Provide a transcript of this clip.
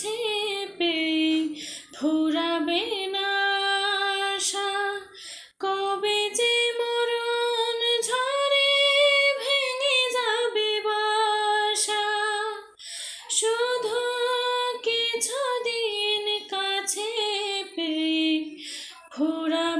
কাছে পেয়ে ফুরাবে না কবে যে মরণ ঝরে ভেঙে যাবে বাসা। শুধু কিছু দিন কাছে পেয়ে ফুরাবে